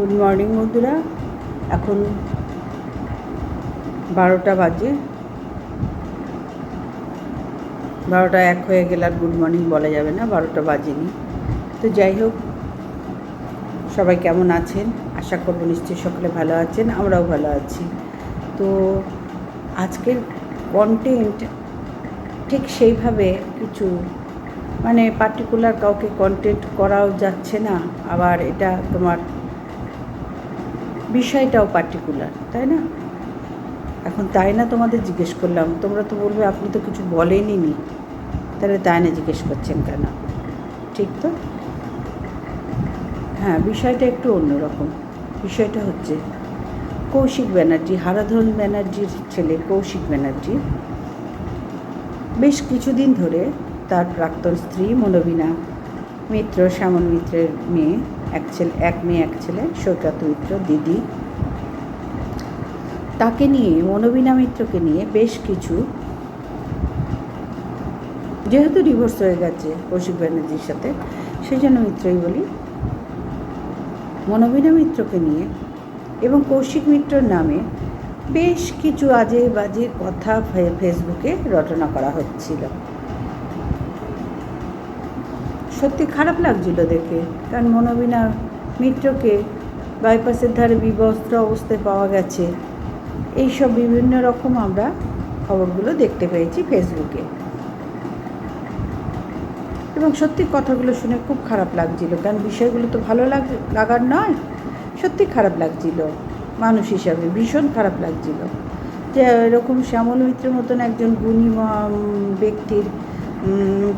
Good morning বন্ধুরা। এখন বারোটা বাজে। বারোটা এক হয়ে গেলে আর গুড মর্নিং বলা যাবে না, বারোটা বাজেনি। তো যাই হোক, সবাই কেমন আছেন? আশা করব নিশ্চয়ই সকলে ভালো আছেন, আমরাও ভালো আছি। তো আজকের কন্টেন্ট ঠিক সেইভাবে কিছু মানে পার্টিকুলার কাউকে কন্টেন্ট করাও যাচ্ছে না, আবার এটা তোমার বিষয়টাও পার্টিকুলার তাই না? এখন তাই না তোমাদের জিজ্ঞেস করলাম, তোমরা তো বলবে আপনি তো কিছু বলেনই নি। তাহলে তাই না জিজ্ঞেস করছেন কেন? ঠিক তো? হ্যাঁ বিষয়টা একটু অন্যরকম। বিষয়টা হচ্ছে, কৌশিক ব্যানার্জি, হারাধন ব্যানার্জির ছেলে কৌশিক ব্যানার্জি, বেশ কিছুদিন ধরে তার প্রাক্তন স্ত্রী মনোবিনা মিত্র, শ্যামল মিত্রের মেয়ে এক ছেলে, এক মেয়ে, এক ছেলে সৈকত মিত্র দিদি। তাকে নিয়ে মনোবিনা মিত্রকে নিয়ে বেশ কিছু, যেহেতু ডিভোর্স হয়ে গেছে কৌশিক ব্যানার্জির সাথে, সেই জন্য মিত্রই বলি। মনোবিনা মিত্রকে নিয়ে এবং কৌশিক মিত্রর নামে বেশ কিছু আজে বাজে কথা ফেসবুকে রটনা করা হচ্ছিল। সত্যি খারাপ লাগছিল দেখে। কারণ মনোবিনা মিত্রকে বাইপাসের ধারে বিবস্ত্র অবস্থায় পাওয়া গেছে। এইসব বিভিন্ন রকম আমরা খবরগুলো দেখতে পেয়েছি ফেসবুকে। এবং সত্যি কথাগুলো শুনে খুব খারাপ লাগছিল। কারণ বিষয়গুলো তো ভালো লাগ, লাগার নয়, সত্যি খারাপ লাগছিল। মানুষ হিসাবে ভীষণ খারাপ লাগছিল। যে এরকম শ্যামল মিত্রের মতন একজন গুণী ব্যক্তির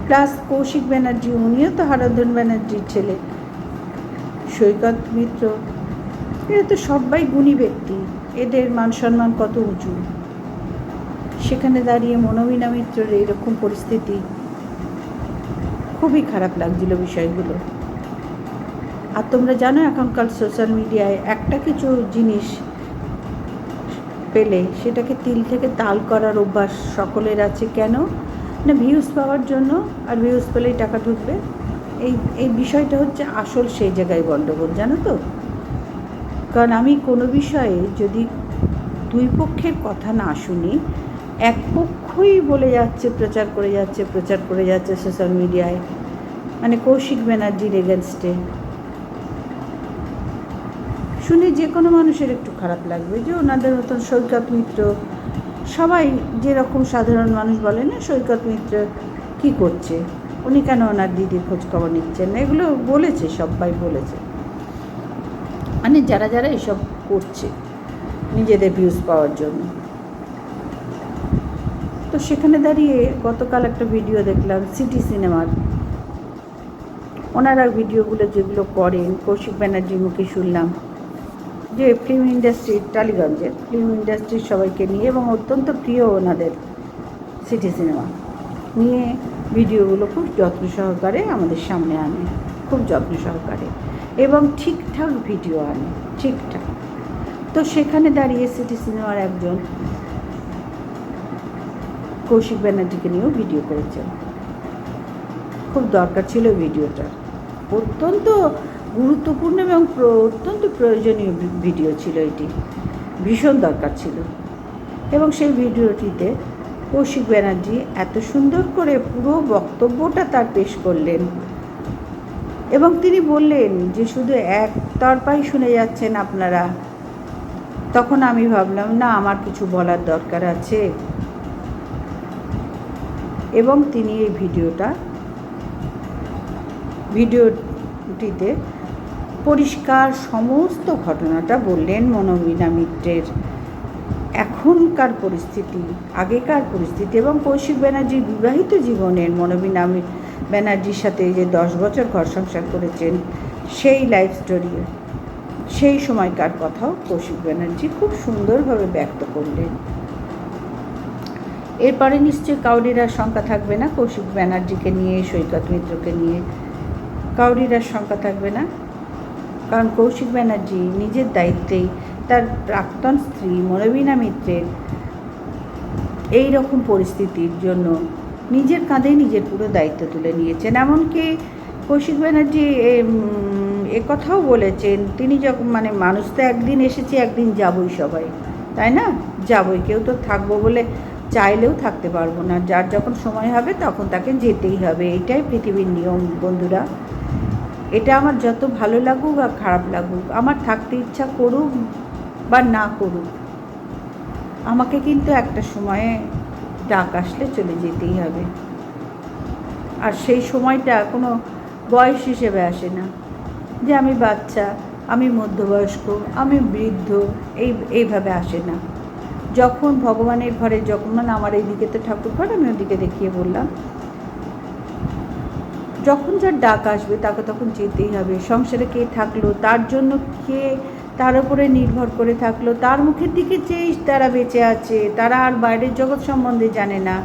প্লাস কৌশিক ব্যানার্জি, উনিও তো হারাধন ব্যানার্জির ছেলে। সৈকত মিত্র, এরা তো সবাই গুণী ব্যক্তি। এদের মান সম্মান কত উঁচু? সেখানে দাঁড়িয়ে মনোমিনা মিত্রের এরকম পরিস্থিতি খুবই খারাপ লাগছিল বিষয়গুলো। আর তোমরা জানো, এখনকার সোশ্যাল মিডিয়ায় একটা কিছু জিনিস পেলে, সেটাকে তিল থেকে তাল করার অভ্যাস সকলের আছে। কেন? না ভিউজ পাওয়ার জন্য আর ভিউজ পেলেই টাকা ঢুকবে। এই এই বিষয়টা হচ্ছে আসল সেই জায়গায় গণ্ডগোল জানো তো? কারণ আমি কোনো বিষয়ে যদি দুই পক্ষের কথা না শুনি, এক পক্ষই বলে যাচ্ছে, প্রচার করে যাচ্ছে, প্রচার করে যাচ্ছে সোশ্যাল মিডিয়ায় মানে কৌশিক ব্যানার্জির এগেনস্টে শুনে যে কোনো মানুষের একটু খারাপ লাগবে, যে ওনাদের মতন সৈকত মিত্র সবাই যেরকম সাধারণ মানুষ বলে না, সৈকত মিত্র কী করছে? উনি কেন ওনার দিদির খোঁজ খবর নিচ্ছেন না? এগুলো বলেছে, সবাই বলেছে। মানে যারা যারা এসব করছে, নিজেদের ভিউজ পাওয়ার জন্য। তো সেখানে দাঁড়িয়ে গতকাল একটা ভিডিও দেখলাম সিটি সিনেমার ওনারা ভিডিওগুলো যেগুলো করেন, কৌশিক ব্যানার্জির মুখে শুনলাম। যে ফিল্ম ইন্ডাস্ট্রির টালিগঞ্জের ফিল্ম ইন্ডাস্ট্রির সবাইকে নিয়ে এবং অত্যন্ত প্রিয় ওনাদের সিটি সিনেমা নিয়ে ভিডিওগুলো খুব যত্ন সহকারে আমাদের সামনে আনে, খুব যত্ন সহকারে এবং ঠিকঠাক ভিডিও আনে, ঠিকঠাক। তো সেখানে দাঁড়িয়ে সিটি সিনেমার একজন কৌশিক ব্যানার্জিকে নিয়েও ভিডিও করেছেন। খুব দরকার ছিল ভিডিওটা অত্যন্ত গুরুত্বপূর্ণ এবং অত্যন্ত প্রয়োজনীয় ভিডিও ছিল এটি। ভীষণ দরকার ছিল। এবং সেই ভিডিওটিতে কৌশিক ব্যানার্জি এত সুন্দর করে পুরো বক্তব্যটা তার পেশ করলেন। এবং তিনি বললেন যে শুধু এক তরফাই শুনে যাচ্ছেন আপনারা। তখন আমি ভাবলাম, না, আমার কিছু বলার দরকার আছে। এবং তিনি এই ভিডিওটা, ভিডিওটিতে পরিষ্কার সমস্ত ঘটনাটা বললেন মনোমিনা মিত্রের এখনকার পরিস্থিতি, আগেকার পরিস্থিতি এবং কৌশিক ব্যানার্জির বিবাহিত জীবনের মনোবিনা ব্যানার্জির সাথে যে দশ বছর ঘর সংসার করেছেন, সেই লাইফ স্টোরি সেই সময়কার কথাও কৌশিক ব্যানার্জি খুব সুন্দরভাবে ব্যক্ত করলেন। এরপরে নিশ্চয়ই কাউরির আর শঙ্কা থাকবে না, কৌশিক ব্যানার্জিকে নিয়ে, সৈকত মিত্রকে নিয়ে, কাউরির আর শঙ্কা থাকবে না। কারণ কৌশিক ব্যানার্জি নিজের দায়িত্বেই তার প্রাক্তন স্ত্রী মনোবিনা মিত্রের এই রকম পরিস্থিতির জন্য নিজের কাঁধেই নিজের পুরো দায়িত্ব তুলে নিয়েছেন। এমনকি কৌশিক ব্যানার্জি কথাও বলেছেন, তিনি যখন মানে মানুষ তো একদিন এসেছে, একদিন যাবই সবাই, তাই না? যাবই, কেউ তো থাকব বলে চাইলেও থাকতে পারব না। যার যখন সময় হবে তখন তাকে যেতেই হবে। এটাই পৃথিবীর নিয়ম, বন্ধুরা। এটা আমার যত ভালো লাগুক আর খারাপ লাগুক, আমার থাকতে ইচ্ছা করুক বা না করুক, আমাকে কিন্তু একটা সময়ে ডাক আসলে চলে যেতেই হবে। আর সেই সময়টা কোনো বয়স হিসেবে আসে না যে আমি বাচ্চা, আমি মধ্যবয়স্ক, আমি বৃদ্ধ, এই, এইভাবে আসে না। যখন ভগবানের ঘরে যখন মানে আমার এইদিকে তো ঠাকুর ঘর, আমি ওদিকে দেখিয়ে বললাম যখন যার ডাক আসবে, তাকে তখন যেতেই হবে। সংসারে কে থাকল, তার জন্য কে তার উপরে নির্ভর করে থাকল? তার মুখের দিকে চেয়ে তারা বেঁচে আছে, তারা আর বাইরের জগৎ সম্বন্ধে জানে না।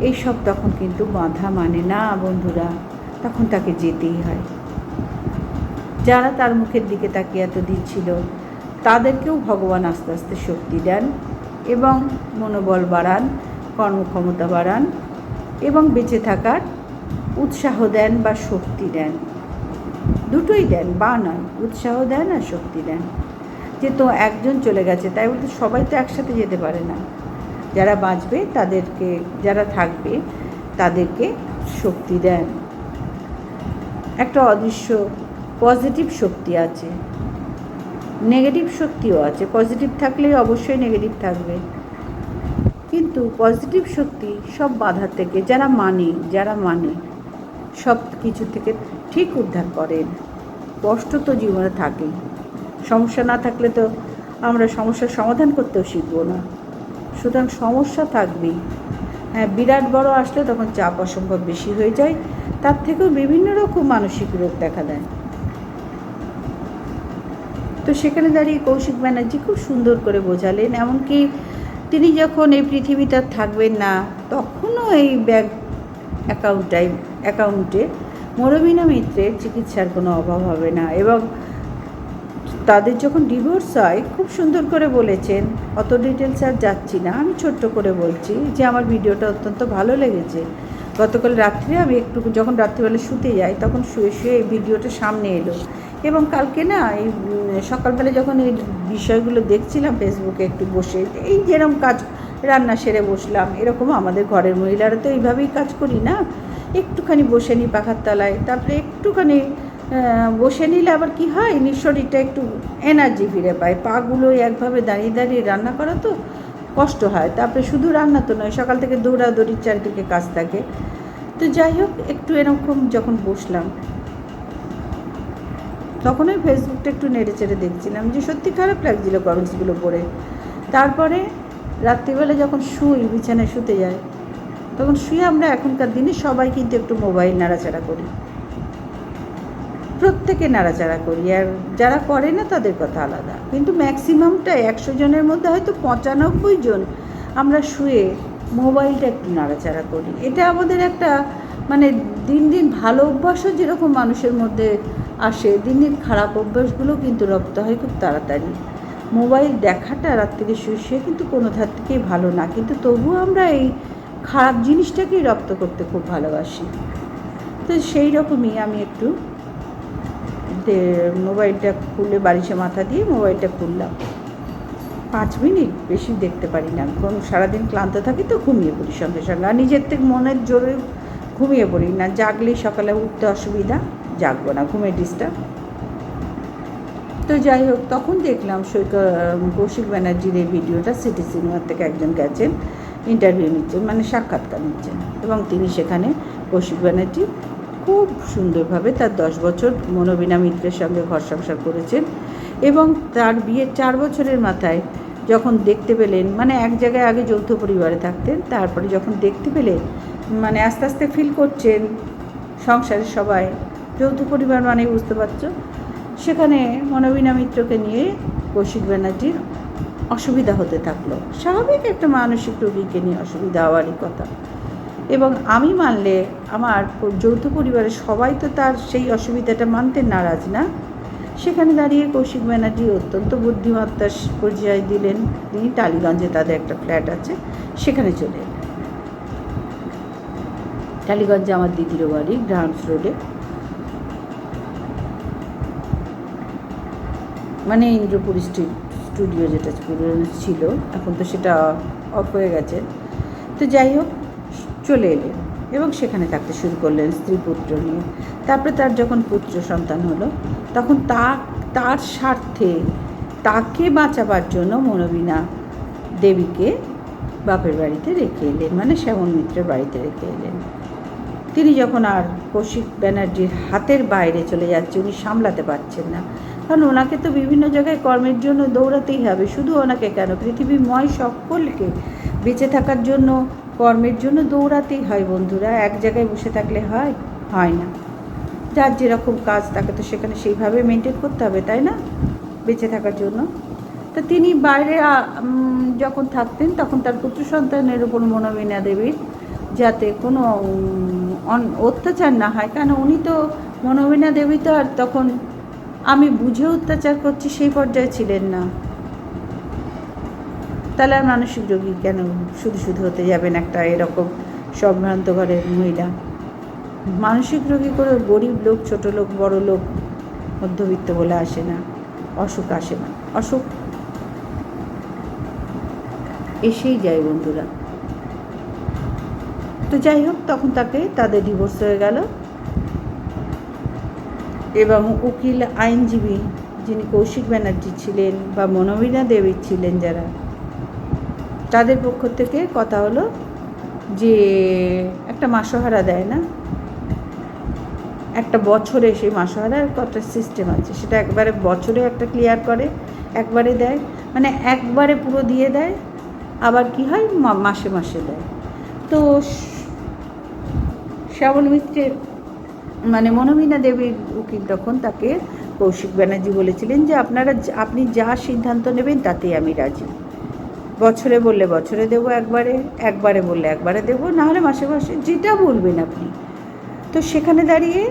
এইসব তখন কিন্তু বাধা মানে না, বন্ধুরা। তখন তাকে যেতেই হয়। যারা তার মুখের দিকে তাকিয়ে এত দিচ্ছিল তাদেরকেও ভগবান আস্তে আস্তে শক্তি দেন এবং মনোবল বাড়ান, কর্মক্ষমতা বাড়ান এবং বেঁচে থাকার উৎসাহ দেন বা শক্তি দেন। দুটোই দেন, বা নয়, উৎসাহ দেন আর শক্তি দেন। যে তো একজন চলে গেছে, তাই বলতে সবাই তো একসাথে যেতে পারে না। যারা বাঁচবে, তাদেরকে, যারা থাকবে, তাদেরকে শক্তি দেন। একটা অদৃশ্য, পজিটিভ শক্তি আছে। নেগেটিভ শক্তিও আছে। পজিটিভ থাকলেই অবশ্যই নেগেটিভ থাকবে। কিন্তু পজিটিভ শক্তি সব বাধা থেকে, যারা মানে যারা মানে সব কিছু থেকে ঠিক উদ্ধার করেন। কষ্ট তো জীবনে থাকেই। সমস্যা না থাকলে তো আমরা সমস্যার সমাধান করতেও শিখব না। সুতরাং সমস্যা থাকবেই। হ্যাঁ বিরাট বড় আসলে তখন চাপ অসম্ভব বেশি হয়ে যায়। তার থেকেও বিভিন্ন রকম মানসিক রোগ দেখা দেয়। তো সেখানে দাঁড়িয়ে কৌশিক ব্যানার্জি খুব সুন্দর করে বোঝালেন। এমনকি তিনি যখন এই পৃথিবীতে থাকবেন না, তখনও এই ব্যাংক অ্যাকাউন্টটাই অ্যাকাউন্টে মরমিনা মিত্রের চিকিৎসার কোনো অভাব হবে না এবং তাদের যখন ডিভোর্স হয়, খুব সুন্দর করে বলেছেন, অত ডিটেলস আর যাচ্ছি না, আমি ছোট্ট করে বলছি যে আমার ভিডিওটা অত্যন্ত ভালো লেগেছে। গতকাল রাত্রে আমি একটু যখন রাত্রিবেলা শুতে যাই, তখন শুয়ে শুয়ে এই ভিডিওটা সামনে এলো এবং কালকে না এই সকালবেলা যখন এই বিষয়গুলো দেখছিলাম ফেসবুকে একটু বসে, এই যেরকম কাজ রান্না সেরে বসলাম। এরকম আমাদের ঘরের মহিলারা তো এইভাবেই কাজ করি না? একটুখানি বসে নিই পাখার তলায়। তারপরে একটুখানি বসে নিলে আবার কি হয়? শরীরটা একটু এনার্জি ফিরে পায়। পাগুলো একভাবে দাঁড়িয়ে দাঁড়িয়ে রান্না করা তো কষ্ট হয়। তারপরে শুধু রান্না তো নয়, সকাল থেকে দৌড়াদৌড়ির চারিদিকে কাজ থাকে। তো যাই হোক, একটু এরকম যখন বসলাম তখন ওই ফেসবুকটা একটু নেড়ে চেড়ে দেখছিলাম যে সত্যি খারাপ লাগছিল কমেন্টসগুলো পড়ে তারপরে রাত্রিবেলা যখন শুই, বিছানায় শুতে যায় তখন শুয়ে আমরা এখনকার দিনে সবাই কিন্তু একটু মোবাইল নাড়াচাড়া করি। প্রত্যেকে নাড়াচাড়া করি, আর যারা করে না তাদের কথা আলাদা। কিন্তু ম্যাক্সিমামটা একশো জনের মধ্যে হয়তো পঁচানব্বই জন আমরা শুয়ে মোবাইলটা একটু নাড়াচাড়া করি। এটা আমাদের একটা মানে দিন দিন ভালো অভ্যাসও যেরকম মানুষের মধ্যে আসে, দিন দিন খারাপ অভ্যাসগুলো কিন্তু রপ্ত হয় খুব তাড়াতাড়ি। মোবাইল দেখাটা রাত থেকে শুয়ে শুয়ে কিন্তু কোনো ধার থেকেই ভালো না। কিন্তু তবুও আমরা এই খারাপ জিনিসটাকেই রপ্ত করতে খুব ভালোবাসি। তো সেই রকমই আমি একটু মোবাইলটা খুলে বালিশে মাথা দিয়ে মোবাইলটা খুললাম। পাঁচ মিনিট বেশি দেখতে পারি না। কারণ সারাদিন ক্লান্ত থাকি তো ঘুমিয়ে পড়ি সঙ্গে সঙ্গে। আর নিজের থেকে মনের জোরে ঘুমিয়ে পড়ি না। জাগলেই সকালে উঠতে অসুবিধা, জাগবো না। ঘুমে ডিস্টার্ব তো যাই হোক, তখন দেখলাম সৈক কৌশিক ব্যানার্জির এই ভিডিওটা সিটি সিনেমার থেকে একজন গেছেন ইন্টারভিউ নিচ্ছেন মানে সাক্ষাৎকার নিচ্ছেন। এবং তিনি সেখানে কৌশিক ব্যানার্জি খুব সুন্দরভাবে তার দশ বছর মনোবিনা মিত্রের সঙ্গে ঘর সংসার করেছেন এবং তার বিয়ের চার বছরের মাথায় যখন দেখতে পেলেন মানে এক জায়গায় আগে যৌথ পরিবারে থাকতেন, তারপরে যখন দেখতে পেলেন মানে আস্তে আস্তে ফিল করছেন সংসারের সবাই। যৌথ পরিবার মানে বুঝতে পারছ সেখানে মনোবিনা মিত্রকে নিয়ে কৌশিক ব্যানার্জির অসুবিধা হতে থাকল। স্বাভাবিক একটা মানসিক রোগীকে নিয়ে অসুবিধা হওয়ারই কথা। এবং আমি মানলে আমার যৌথ পরিবারের সবাই তো তার সেই অসুবিধাটা মানতে নারাজ না। সেখানে দাঁড়িয়ে কৌশিক ব্যানার্জি অত্যন্ত বুদ্ধিমত্তার পরিচয় দিলেন। তিনি টালিগঞ্জে তাদের একটা ফ্ল্যাট আছে, সেখানে চলে এলেন। টালিগঞ্জে আমার দিদিরও বাড়ি গ্রাউন্ডস রোডে। মানে ইন্দ্রপুরী স্টু- স্টুডিও যেটা ছিল, এখন তো সেটা অফ হয়ে গেছে। তো যাই হোক, চলে এলেন এবং সেখানে থাকতে শুরু করলেন স্ত্রী পুত্র নিয়ে। তারপরে তার যখন পুত্র সন্তান হলো, তখন তা তার স্বার্থে তাকে বাঁচাবার জন্য মনোবিনা দেবীকে বাপের বাড়িতে রেখে এলেন মানে শ্যামল মিত্রের বাড়িতে রেখে এলেন। তিনি যখন আর কৌশিক ব্যানার্জির হাতের বাইরে চলে যাচ্ছে, উনি সামলাতে পারছেন না। কারণ ওনাকে তো বিভিন্ন জায়গায় কর্মের জন্য দৌড়াতেই হবে। শুধু ওনাকে কেন? পৃথিবীময় সকলকে বেঁচে থাকার জন্য, কর্মের জন্য দৌড়াতেই হয় বন্ধুরা। এক জায়গায় বসে থাকলে হয় হয় না। যার যেরকম কাজ, তাকে তো সেখানে সেইভাবে মেনটেন করতে হবে, তাই না? বেঁচে থাকার জন্য। তো তিনি বাইরে যখন থাকতেন, তখন তার পুত্র সন্তানের উপর মনোবিনা দেবীর যাতে কোনো অত্যাচার না হয়। কারণ উনি তো মনোবিনা দেবী তো আর তখন আমি বুঝে অত্যাচার করছি, সেই পর্যায়ে ছিলেন না। তাহলে আর মানসিক রোগী কেন শুধু শুধু হতে যাবেন একটা এরকম সম্ভ্রান্ত ঘরের মহিলা? মানসিক রোগী করে গরিব লোক, ছোট লোক, বড় লোক, মধ্যবিত্ত বলে আসে না। অসুখ আসে না। অসুখ এসেই যায় বন্ধুরা। তো যাই হোক, তখন তাকে তাদের ডিভোর্স হয়ে গেল। এবং উকিল আইনজীবী যিনি কৌশিক ব্যানার্জি ছিলেন বা মনোবীণা দেবী ছিলেন যারা, তাদের পক্ষ থেকে কথা হলো যে একটা মাসহারা দেয় না? একটা বছরে সেই মাসোহারার কত সিস্টেম আছে? সেটা একবারে বছরে একটা ক্লিয়ার করে, একবারে দেয় মানে একবারে পুরো দিয়ে দেয়, আবার কি হয়? মাসে মাসে দেয়। তো শ্রাবণ মিত্রের মানে মনোমিনা দেবীর উকিল তখন তাকে কৌশিক ব্যানার্জি বলেছিলেন যে আপনারা আপনি যা সিদ্ধান্ত নেবেন তাতেই আমি রাজি। বছরে বললে বছরে দেবো একবারে একবারে বললে একবারে দেবো, নাহলে মাসে মাসে যেটা বলবেন আপনি। তো সেখানে দাঁড়িয়ে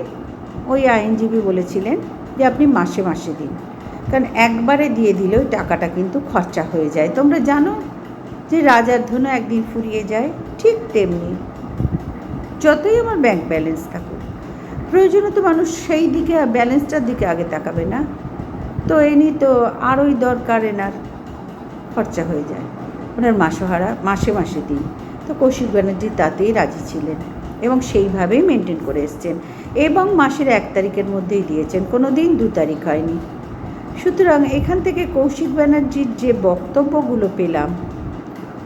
ওই আইনজীবী বলেছিলেন যে আপনি মাসে মাসে দিন। কারণ একবারে দিয়ে দিলে ওই টাকাটা কিন্তু খরচা হয়ে যায়। তোমরা জানো যে রাজার ধনু একদিন ফুরিয়ে যায়, ঠিক তেমনি। যতই আমার ব্যাংক ব্যালেন্স থাকুক প্রয়োজনে তো মানুষ সেই দিকে ব্যালেন্সটার দিকে আগে তাকাবে না। তো এনি তো আরোই দরকার এনার খরচা হয়ে যায়। ওনার মাসোহারা, মাসে মাসে দিন। তো কৌশিক ব্যানার্জি তাতেই রাজি ছিলেন এবং সেইভাবেই মেনটেন করে এসছেন এবং মাসের এক তারিখের মধ্যেই দিয়েছেন। কোনো দিন দু তারিখ হয়নি। সুতরাং এখান থেকে কৌশিক ব্যানার্জির যে বক্তব্যগুলো পেলাম,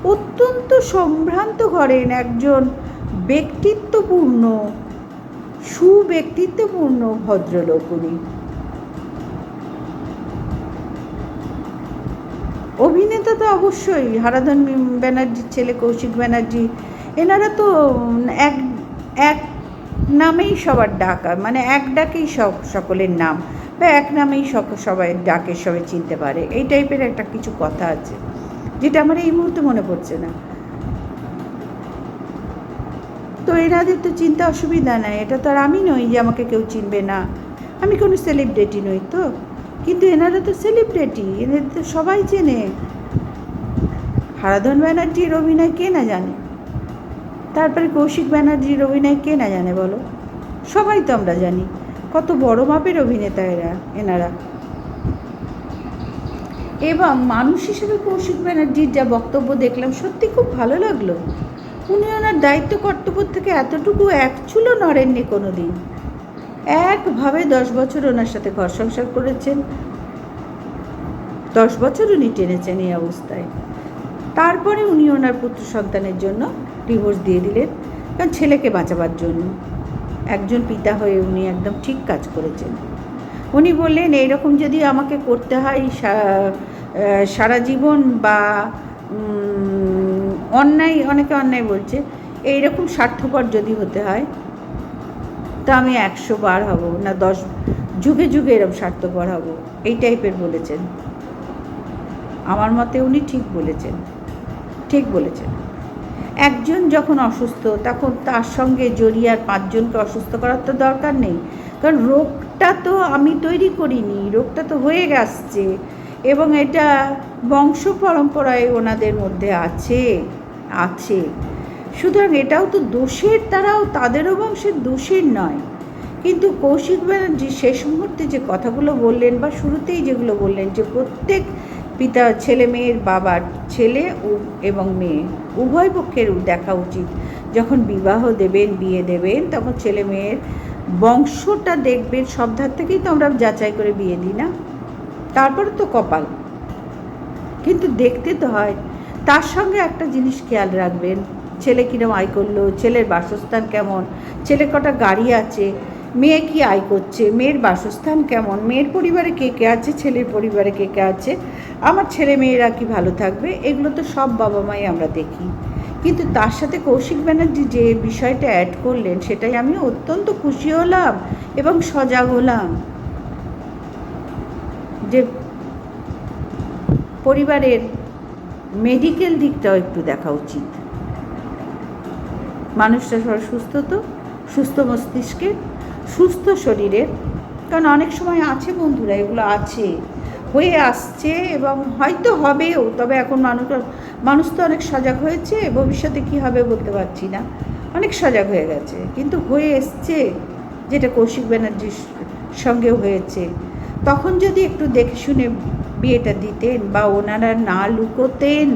অত্যন্ত সম্ভ্রান্ত ঘরেন একজন ব্যক্তিত্বপূর্ণ সুব্যক্তিত্বপূর্ণ ভদ্রলোক উনি অভিনেতা তো অবশ্যই, হারাধন ব্যানার্জির ছেলে কৌশিক ব্যানার্জি। এনারা তো এক এক নামেই সবার ডাকা মানে এক ডাকেই সব, সকলের নাম, বা এক নামেই সবাই ডাকে, সবাই চিনতে পারে। এই টাইপের একটা কিছু কথা আছে, যেটা আমার এই মুহূর্তে মনে পড়ছে না। তো এনাদের তো চিন্তা অসুবিধা নাই। এটা তো আর আমি নই যে আমাকে কেউ চিনবে না। আমি কোনো সেলিব্রিটি নই তো। কিন্তু এনারা তো সেলিব্রিটি এদের তো সবাই চেনে। হারাধন ব্যানার্জির অভিনয় কে না জানে? তারপরে কৌশিক ব্যানার্জির অভিনয় কে না জানে বলো? সবাই তো আমরা জানি। কত বড় মাপের অভিনেতা এরা, এনারা। এবং মানুষ হিসেবে কৌশিক ব্যানার্জির যা বক্তব্য দেখলাম, সত্যি খুব ভালো লাগল। উনি ওনার দায়িত্ব কর্তব্য থেকে এতটুকু এক চুলো নড়েননি কোনো দিন একভাবে দশ বছর ওনার সাথে ঘর সংসার করেছেন। দশ বছর উনি টেনেছেন এই অবস্থায়। তারপরে উনি ওনার পুত্র সন্তানের জন্য ডিভোর্স দিয়ে দিলেন কারণ ছেলেকে বাঁচাবার জন্য। একজন পিতা হয়ে উনি একদম ঠিক কাজ করেছেন। উনি বললেন, এইরকম যদি আমাকে করতে হয় সারা জীবন বা অন্যায়, অনেকে অন্যায় বলছে, এইরকম স্বার্থপর যদি হতে হয়, তা আমি একশো বার হব, না দশ, যুগে যুগে এরকম স্বার্থপর হব, এই টাইপের বলেছেন। আমার মতে উনি ঠিক বলেছেন ঠিক বলেছেন। একজন যখন অসুস্থ, তখন তার সঙ্গে জড়িয়ে আর পাঁচজনকে অসুস্থ করার তো দরকার নেই, কারণ রোগটা তো আমি তৈরি করিনি, রোগটা তো হয়ে গেছে এবং এটা বংশ পরম্পরায় ওনাদের মধ্যে আছে। আছে। সুতরাং এটাও তো দোষের তারাও তাদেরও বংশের দোষের নয়। কিন্তু কৌশিক ব্যানার্জি শেষ মুহূর্তে যে কথাগুলো বললেন বা শুরুতেই যেগুলো বললেন যে প্রত্যেক পিতা ছেলে মেয়ের বাবার ছেলে এবং মেয়ে, উভয় পক্ষের দেখা উচিত। যখন বিবাহ দেবেন, বিয়ে দেবেন, তখন ছেলে মেয়ের বংশটা দেখবেন সব ধার থেকেই তো আমরা যাচাই করে বিয়ে দিই না। তারপরে তো কপাল। কিন্তু দেখতে তো হয় তার সঙ্গে একটা জিনিস খেয়াল রাখবেন। ছেলে কিরম আয় করল, ছেলের বাসস্থান কেমন, ছেলে কটা গাড়ি আছে, মেয়ে কি আয় করছে, মেয়ের বাসস্থান কেমন, মেয়ের পরিবারে কে কে আছে, ছেলের পরিবারে কে কে আছে, আমার ছেলে মেয়েরা কি ভালো থাকবে, এগুলো তো সব বাবা মাই আমরা দেখি। কিন্তু তার সাথে কৌশিক ব্যানার্জি যে বিষয়টা অ্যাড করলেন, সেটাই আমি অত্যন্ত খুশি হলাম এবং সজাগ হলাম। যে পরিবারের মেডিকেল দিকটাও একটু দেখা উচিত। মানুষটা সবাই সুস্থ তো, সুস্থ মস্তিষ্কে, সুস্থ শরীরের কারণ অনেক সময় আছে বন্ধুরা, এগুলো আছে, হয়ে আসছে এবং হয়তো হবেও, তবে এখন মানুষ মানুষ তো অনেক সজাগ হয়েছে, ভবিষ্যতে কি হবে বলতে পারছি না। অনেক সজাগ হয়ে গেছে, কিন্তু হয়ে এসছে, যেটা কৌশিক ব্যানার্জির সঙ্গেও হয়েছে। তখন যদি একটু দেখে শুনে বিয়েটা দিতেন বা ওনারা না লুকোতেন।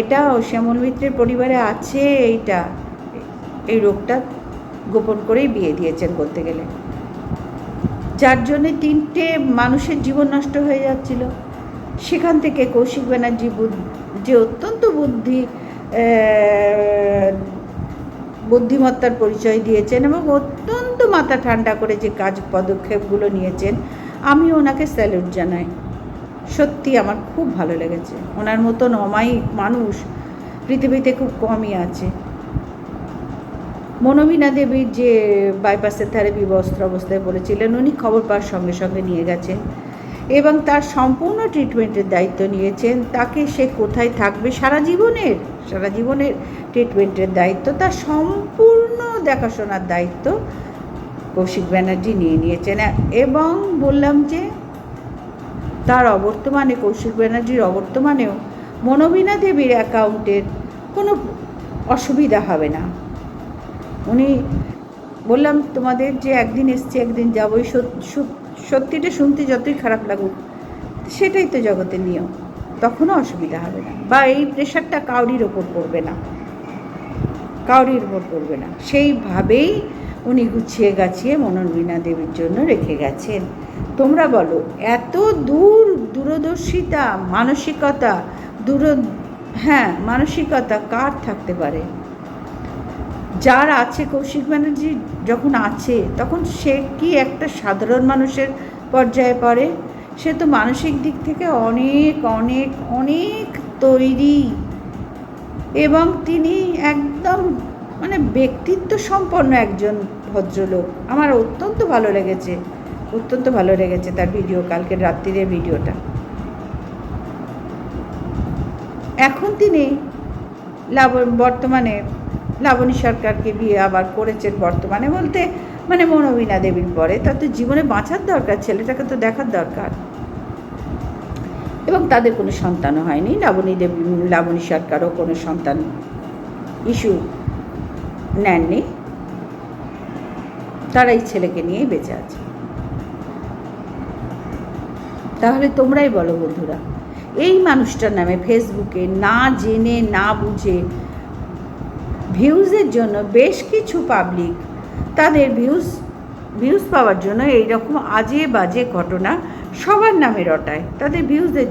এটাও শ্যামল মিত্রের পরিবারে আছে এইটা। এই রোগটা গোপন করেই বিয়ে দিয়েছেন বলতে গেলে। যার জন্যে তিনটে মানুষের জীবন নষ্ট হয়ে যাচ্ছিল। সেখান থেকে কৌশিক ব্যানার্জি যে অত্যন্ত বুদ্ধি বুদ্ধিমত্তার পরিচয় দিয়েছেন এবং অত্যন্ত মাথা ঠান্ডা করে যে কাজ পদক্ষেপগুলো নিয়েছেন, আমি ওনাকে স্যালুট জানাই। সত্যি আমার খুব ভালো লেগেছে। ওনার মতন অমায়িক মানুষ পৃথিবীতে খুব কমই আছে। মনোমিনা দেবীর যে বাইপাসের ধারে বিবস্ত্র অবস্থায় বলেছিলেন উনি খবর পাওয়ার সঙ্গে সঙ্গে নিয়ে গেছেন এবং তার সম্পূর্ণ ট্রিটমেন্টের দায়িত্ব নিয়েছেন। তাকে সে কোথায় থাকবে? সারা জীবনের সারা জীবনের ট্রিটমেন্টের দায়িত্ব, তার সম্পূর্ণ দেখাশোনার দায়িত্ব কৌশিক ব্যানার্জি নিয়ে নিয়েছেন। এবং বললাম যে তার অবর্তমানে কৌশিক ব্যানার্জির অবর্তমানেও মনোবিনা দেবীর অ্যাকাউন্টের কোনো অসুবিধা হবে না। উনি বললাম, তোমাদের যে একদিন এসছে, একদিন যাবোই সত- সত- সত্যিটা শুনতে যতই খারাপ লাগুক, সেটাই তো জগতের নিয়ম। তখনও অসুবিধা হবে না। বা এই প্রেশারটা কাউরির ওপর পড়বে না। কাউরির ওপর পড়বে না। সেইভাবেই উনি গুছিয়ে গাছিয়ে মনোরমীনা দেবীর জন্য রেখে গেছেন। তোমরা বলো, এত দূর দূরদর্শিতা, মানসিকতা, দূর হ্যাঁ মানসিকতা কার থাকতে পারে? যার আছে কৌশিক ব্যানার্জি যখন আছে, তখন সে কি একটা সাধারণ মানুষের পর্যায়ে পড়ে? সে তো মানসিক দিক থেকে অনেক অনেক অনেক তৈরি। এবং তিনি একদম মানে ব্যক্তিত্ব সম্পন্ন একজন ভদ্রলোক। আমার অত্যন্ত ভালো লেগেছে। অত্যন্ত ভালো লেগেছে তার ভিডিও, কালকের রাত্রিরের ভিডিওটা। এখন তিনি লাভ বর্তমানে লাবণী সরকারকে বিয়ে আবার করেছেন বর্তমানে বলতে মানে মনোবিনা দেবীর পরে। তার তো জীবনে বাঁচার দরকার, ছেলেটাকে তো দেখার দরকার। এবং তাদের কোনো সন্তানও হয়নি। লাবণী দেবী, লাবণী সরকারও কোনো সন্তান ইস্যু নেননি। তারা এই ছেলেকে নিয়েই বেঁচে আছে। তাহলে তোমরাই বলো বন্ধুরা। এই মানুষটার নামে ফেসবুকে না জেনে, না বুঝে ভিউজের জন্য বেশ কিছু পাবলিক তাদের ভিউজ ভিউজ পাওয়ার জন্য এই রকম আজে বাজে ঘটনা সবার নামে রটায়। তাদের ভিউজের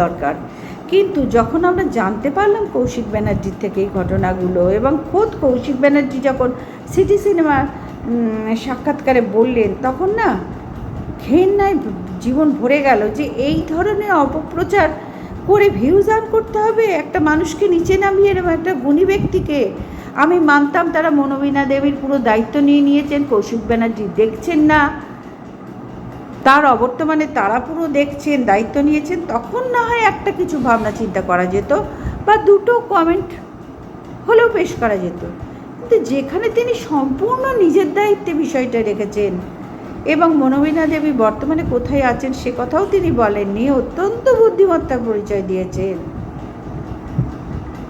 দরকার। কিন্তু যখন আমরা জানতে পারলাম কৌশিক ব্যানার্জির থেকে এই ঘটনাগুলো এবং খোদ কৌশিক ব্যানার্জি যখন সিটি সিনেমা সাক্ষাৎকারে বললেন, তখন না ঘেন্নায় জীবন ভরে গেল যে এই ধরনের অপপ্রচার করে ভিউজ আর্ন করতে হবে। একটা মানুষকে নিচে নামিয়ে এরকম একটা গুণী ব্যক্তিকে। আমি মানতাম তারা মনোমিনা দেবীর পুরো দায়িত্ব নিয়ে নিয়েছেন, কৌশিক ব্যানার্জি দেখছেন না। তার অবর্তমানে তারা পুরো দেখছেন, দায়িত্ব নিয়েছেন। তখন না হয় একটা কিছু ভাবনা চিন্তা করা যেত বা দুটো কমেন্ট হলেও পেশ করা যেত। কিন্তু যেখানে তিনি সম্পূর্ণ নিজের দায়িত্বে বিষয়টা রেখেছেন এবং মনোবিনা দেবী বর্তমানে কোথায় আছেন সে কথাও তিনি বলেননি। অত্যন্ত বুদ্ধিমত্তার পরিচয় দিয়েছেন।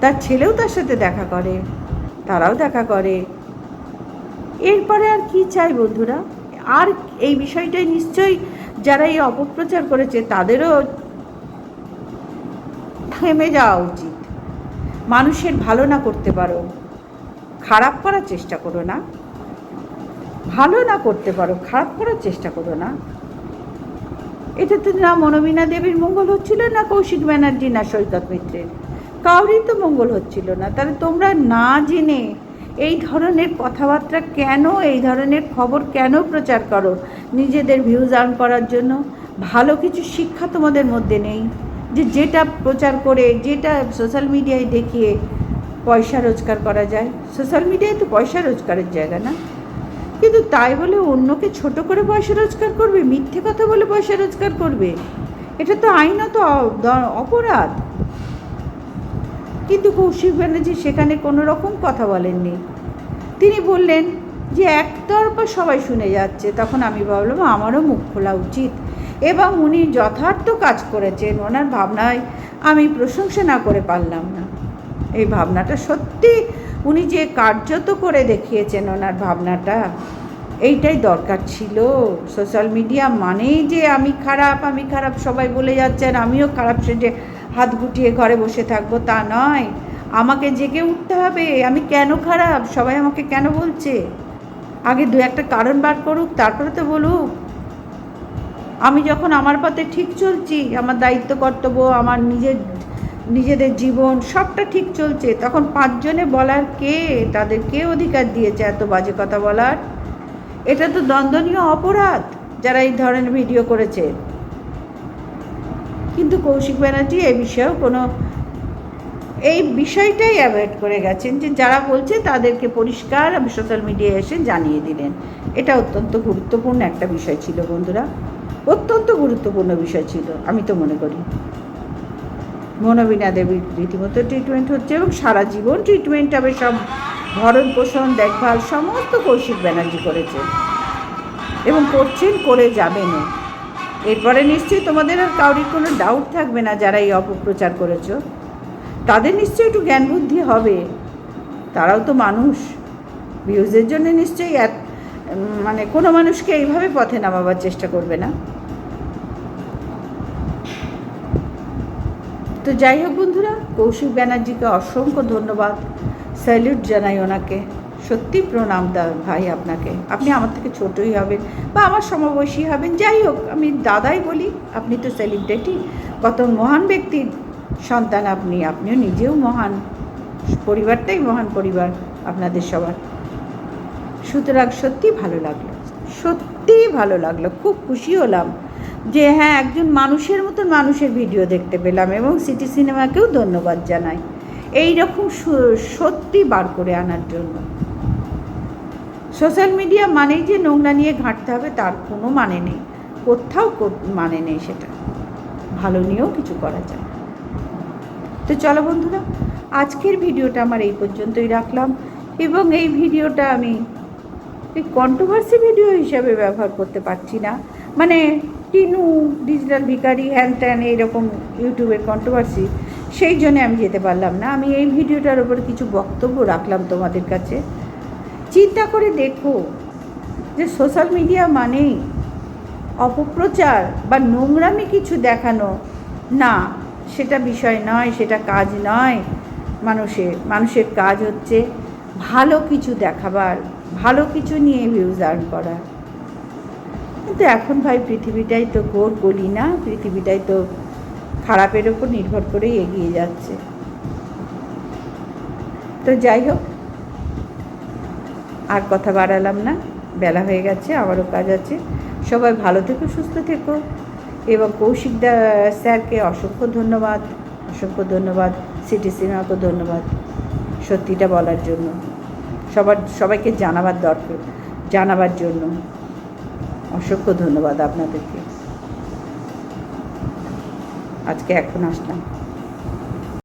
তার ছেলেও তার সাথে দেখা করে, তারাও দেখা করে। এরপরে আর কি চাই বন্ধুরা? আর এই বিষয়টাই নিশ্চয়ই যারা এই অপপ্রচার করেছে, তাদেরও থেমে যাওয়া উচিত। মানুষের ভালো না করতে পারো, খারাপ করার চেষ্টা করো না। ভালো না করতে পারো, খারাপ করার চেষ্টা করো না। এটা তো না মনোমিনা দেবীর মঙ্গল হচ্ছিল না কৌশিক ব্যানার্জি, না সৈকত মিত্রের। কাউরই তো মঙ্গল হচ্ছিল না। তাহলে তোমরা না জেনে এই ধরনের কথাবার্তা কেন, এই ধরনের খবর কেন প্রচার করো? নিজেদের ভিউজ আর্ন করার জন্য ভালো কিছু শিক্ষা তোমাদের মধ্যে নেই। যে যেটা প্রচার করে, যেটা সোশ্যাল মিডিয়ায় দেখিয়ে পয়সা রোজগার করা যায়। সোশ্যাল মিডিয়ায় তো পয়সা রোজগারের জায়গা না। কিন্তু তাই বলে অন্যকে ছোট করে পয়সা রোজগার করবে, মিথ্যে কথা বলে পয়সা রোজগার করবে? এটা তো আইনত অপরাধ। কিন্তু কৌশিক ব্যানার্জি সেখানে কোনো রকম কথা বলেননি। তিনি বললেন যে, একতরফা সবাই শুনে যাচ্ছে। তখন আমি ভাবলাম, আমারও মুখ খোলা উচিত। এবং উনি যথার্থ কাজ করেছেন। ওনার ভাবনায় আমি প্রশংসা না করে পারলাম না। এই ভাবনাটা সত্যি উনি যে কার্যত করে দেখিয়েছেন ওনার ভাবনাটা, এইটাই দরকার ছিল। সোশ্যাল মিডিয়া মানেই যে আমি খারাপ আমি খারাপ, সবাই বলে যাচ্ছেন, আমিও খারাপ সেজে হাত গুটিয়ে ঘরে বসে থাকব, তা নয়। আমাকে জেগে উঠতে হবে, আমি কেন খারাপ? সবাই আমাকে কেন বলছে? আগে দু একটা কারণ বার করুক, তারপরে তো বলুক। আমি যখন আমার পথে ঠিক চলছি, আমার দায়িত্ব, কর্তব্য, আমার নিজের নিজেদের জীবন সবটা ঠিক চলছে। তখন পাঁচজনে বলার কে? তাদের কে অধিকার দিয়েছে এত বাজে কথা বলার? এটা তো দ্বন্দ্বনীয় অপরাধ যারা এই ধরনের ভিডিও করেছে। কিন্তু কৌশিক ব্যানার্জি এই বিষয়েও কোনো এই বিষয়টাই অ্যাভয়েড করে গেছেন যে যারা বলছে তাদেরকে পরিষ্কার সোশ্যাল মিডিয়ায় এসে জানিয়ে দিলেন। এটা অত্যন্ত গুরুত্বপূর্ণ একটা বিষয় ছিল বন্ধুরা। অত্যন্ত গুরুত্বপূর্ণ বিষয় ছিল, আমি তো মনে করি। মনোবিনা দেবীর রীতিমতো ট্রিটমেন্ট হচ্ছে এবং সারা জীবন ট্রিটমেন্ট হবে সব ভরণ পোষণ, দেখভাল, সমস্ত কৌশিক ব্যানার্জি করেছে। এবং করছেন, করে যাবেনও। এরপরে নিশ্চয়ই তোমাদের আর কাউরির কোনো ডাউট থাকবে না যারা এই অপপ্রচার করেছ। তাদের নিশ্চয়ই একটু জ্ঞান বুদ্ধি হবে। তারাও তো মানুষ। ভিউজের জন্য নিশ্চয়ই মানে কোনো মানুষকে এইভাবে পথে নামাবার চেষ্টা করবে না। তো যাই হোক বন্ধুরা, কৌশিক ব্যানার্জিকে অসংখ্য ধন্যবাদ। স্যালিউট জানাই ওনাকে। সত্যি প্রণাম দা ভাই আপনাকে। আপনি আমার থেকে ছোটই হবেন বা আমার সমবয়সী হবেন, যাই হোক, আমি দাদাই বলি, আপনি তো সেলিব্রিটি কত মহান ব্যক্তির সন্তান আপনি, আপনিও নিজেও মহান। পরিবারটাই মহান পরিবার আপনাদের সবার। সুতরাং সত্যি ভালো লাগল সত্যিই ভালো লাগল, খুব খুশি হলাম। যে হ্যাঁ একজন মানুষের মতন মানুষের ভিডিও দেখতে পেলাম এবং সিটি সিনেমাকেও ধন্যবাদ জানাই। এই রকম সত্যি বার করে আনার জন্য। সোশ্যাল মিডিয়া মানেই যে নোংরা নিয়ে ঘাঁটতে হবে, তার কোনো মানে নেই। কোথাও মানে নেই সেটা। ভালো নিয়েও কিছু করা যায়। তো চলো বন্ধুরা, আজকের ভিডিওটা আমার এই পর্যন্তই রাখলাম এবং এই ভিডিওটা আমি কন্ট্রোভার্সি ভিডিও হিসাবে ব্যবহার করতে পারছি না। মানে টিনু, ডিজিটাল ভিকারি হ্যান ত্যান এইরকম ইউটিউবের কন্ট্রোভার্সি সেই জন্য আমি যেতে পারলাম না। আমি এই ভিডিওটার উপর কিছু বক্তব্য রাখলাম তোমাদের কাছে। চিন্তা করে দেখো যে সোশ্যাল মিডিয়া মানেই অপপ্রচার বা নোংরামি কিছু দেখানো। না, সেটা বিষয় নয়, সেটা কাজ নয়। মানুষের মানুষের কাজ হচ্ছে ভালো কিছু দেখাবার, ভালো কিছু নিয়ে ভিউজ আর্ন করা কিন্তু এখন ভাই পৃথিবীটাই তো ঘোর বলি না, পৃথিবীটাই তো খারাপের ওপর নির্ভর করেই এগিয়ে যাচ্ছে। তো যাই হোক, আর কথা বাড়ালাম না, বেলা হয়ে গেছে, আমারও কাজ আছে। সবাই ভালো থেকো, সুস্থ থেকো। এবং কৌশিক দা স্যারকে অসংখ্য ধন্যবাদ অসংখ্য ধন্যবাদ, সিটি সিনেমাকে ধন্যবাদ, সত্যিটা বলার জন্য। সবার, সবাইকে জানাবার দরকার, জানাবার জন্য। অসংখ্য ধন্যবাদ আপনাদেরকে। আজকে এখন আসলাম।